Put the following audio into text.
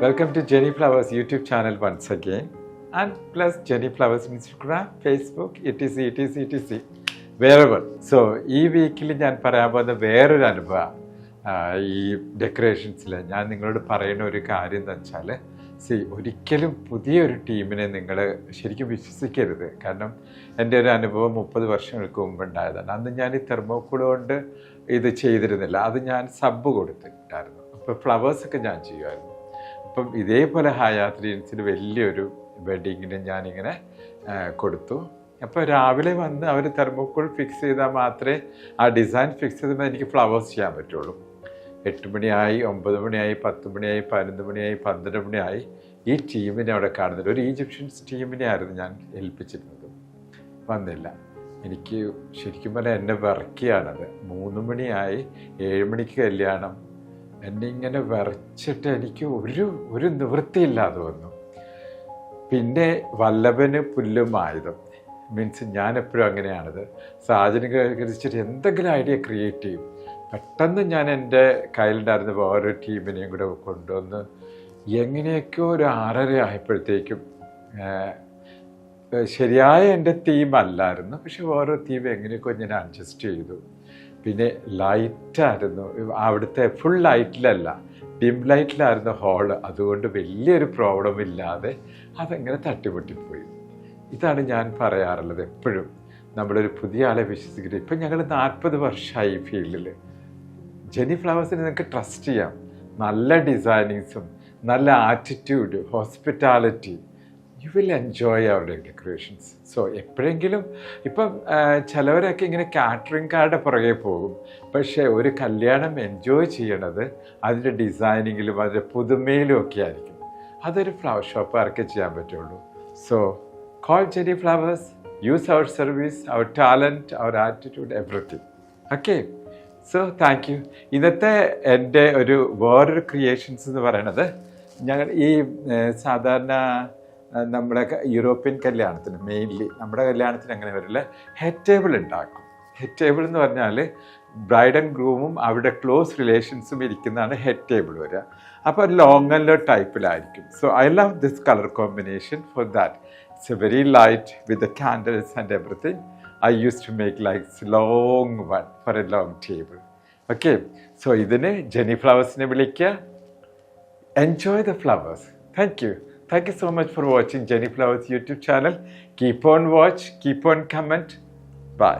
Welcome to Jenny Flowers YouTube channel once again. And plus Jenny Flowers Instagram, Facebook, etc, etc, etc. Wherever. So, ഈ വീക്കിൽ ഞാൻ പറയാൻ പോകുന്ന വേറൊരു അനുഭവം ഈ ഡെക്കറേഷൻസിൽ ഞാൻ നിങ്ങളോട് പറയുന്ന ഒരു കാര്യം എന്താ വെച്ചാൽ സി ഒരിക്കലും പുതിയൊരു ടീമിനെ നിങ്ങൾ ശരിക്കും വിശ്വസിക്കരുത്. കാരണം എന്റെ ഒരു അനുഭവം മുപ്പത് വർഷങ്ങൾക്ക് മുമ്പ് ഉണ്ടായതാണ് അന്ന് ഞാൻ ഈ തെർമോക്കോൾ കൊണ്ട് ഇത് ചെയ്തിരുന്നില്ല. അത് ഞാൻ സബ് കൊടുത്തിട്ടായിരുന്നു. അപ്പോൾ ഫ്ലവേഴ്സൊക്കെ ഞാൻ ചെയ്യുമായിരുന്നു. അപ്പം ഇതേപോലെ ഹയാത്രീൻസിന് വലിയൊരു വെഡിങ്ങിന് ഞാനിങ്ങനെ കൊടുത്തു. അപ്പോൾ രാവിലെ വന്ന് അവർ തെർമോക്കോൾ ഫിക്സ് ചെയ്താൽ മാത്രമേ ആ ഡിസൈൻ ഫിക്സ് ചെയ്തപ്പോൾ എനിക്ക് ഫ്ലവേഴ്സ് ചെയ്യാൻ പറ്റുള്ളൂ. എട്ട് മണിയായി ഒമ്പത് മണിയായി പത്ത് മണിയായി പതിനൊന്ന് മണിയായി പന്ത്രണ്ട് മണിയായി ഈ ടീമിനെ അവിടെ കാണുന്നില്ല. ഒരു ഈജിപ്ഷ്യൻസ് ടീമിനെ ആയിരുന്നു ഞാൻ ഏൽപ്പിച്ചിരുന്നത്. വന്നില്ല. എനിക്ക് ശരിക്കും പറഞ്ഞാൽ എന്നെ വിറക്കിയാണത് മൂന്ന് മണിയായി ഏഴ് മണിക്ക് കല്യാണം. എന്നെ ഇങ്ങനെ വിറച്ചിട്ട് എനിക്ക് ഒരു ഒരു നിവൃത്തിയില്ലാതെ വന്നു. പിന്നെ വല്ലഭന് പുല്ലുമായതും മീൻസ് ഞാൻ എപ്പോഴും അങ്ങനെയാണത്. കരിച്ചിട്ട് എന്തെങ്കിലും ഐഡിയ ക്രിയേറ്റ് ചെയ്യും. പെട്ടെന്ന് ഞാൻ എന്റെ കയ്യിലുണ്ടായിരുന്ന വേറൊരു ടീമിനെയും കൂടെ കൊണ്ടുവന്ന് എങ്ങനെയൊക്കെയോ ഒരു ആറര ആയപ്പോഴത്തേക്കും ശരിയായ എന്റെ തീം അല്ലായിരുന്നു. പക്ഷെ ഓരോ തീം എങ്ങനെയൊക്കെ ഞാൻ അഡ്ജസ്റ്റ് ചെയ്തു. പിന്നെ ലൈറ്റായിരുന്നു അവിടുത്തെ ഫുൾ ലൈറ്റിലല്ല ഡിം ലൈറ്റിലായിരുന്നു ഹാൾ അതുകൊണ്ട് വലിയൊരു പ്രോബ്ലം ഇല്ലാതെ അതങ്ങനെ തട്ടിമുട്ടിപ്പോയി. ഇതാണ് ഞാൻ പറയാറുള്ളത് എപ്പോഴും. നമ്മളൊരു പുതിയ ആളെ വിശ്വസിക്കുന്നത് ഇപ്പം ഞങ്ങൾ നാൽപ്പത് വർഷമായി ഫീൽഡിൽ ജെനി ഫ്ലവേഴ്സിനെ നിങ്ങൾക്ക് ട്രസ്റ്റ് ചെയ്യാം. നല്ല ഡിസൈനിങ്സും നല്ല attitude hospitality you will enjoy their decorations so എപ്പോഴെങ്കിലും ഇപ്പം ചിലവരൊക്കെ ഇങ്ങനെ കാറ്ററിംഗ് കാർഡ് പുറകെ പോകും. പക്ഷേ ഒരു കല്യാണം എൻജോയ് ചെയ്യണത് അതിന്റെ ഡിസൈനിങ്ങിലും അതിന്റെ പുതുമയിലും ഒക്കെ ആയിരിക്കും. അതൊരു ഫ്ലവർ ഷോപ്പുകാർക്ക് ചെയ്യാൻ പറ്റുള്ളൂ. So call Jeni flowers use their service their talent their attitude everything okay so thank you ഇന്നത്തെ എന്റെ ഒരു വേറൊരു ക്രിയേഷൻസ് എന്ന് പറയണത് ഞങ്ങൾ ഈ സാധാരണ നമ്മുടെ യൂറോപ്യൻ കല്യാണത്തിന് മെയിൻലി നമ്മുടെ കല്യാണത്തിന് അങ്ങനെ വരില്ല? ഹെഡ് ടേബിൾ ഉണ്ടാക്കും. ഹെഡ് ടേബിൾ എന്ന് പറഞ്ഞാൽ ബ്രൈഡ് ആൻഡ് ഗ്രൂമും അവിടെ ക്ലോസ് റിലേഷൻസും ഇരിക്കുന്നതാണ് ഹെഡ് ടേബിൾ വരിക. അപ്പോൾ ലോങ് ലോങ്ങല്ലോ ടൈപ്പിലായിരിക്കും so I love this colour combination for that it's a very light with the candles and everything I used to make like long one for a long table. Okay, so ഇതിന് ജെനി ഫ്ലവേഴ്സിനെ വിളിക്കുക enjoy the flowers thank you thank you so much for watching Jeni flowers YouTube channel keep on watch keep on comment bye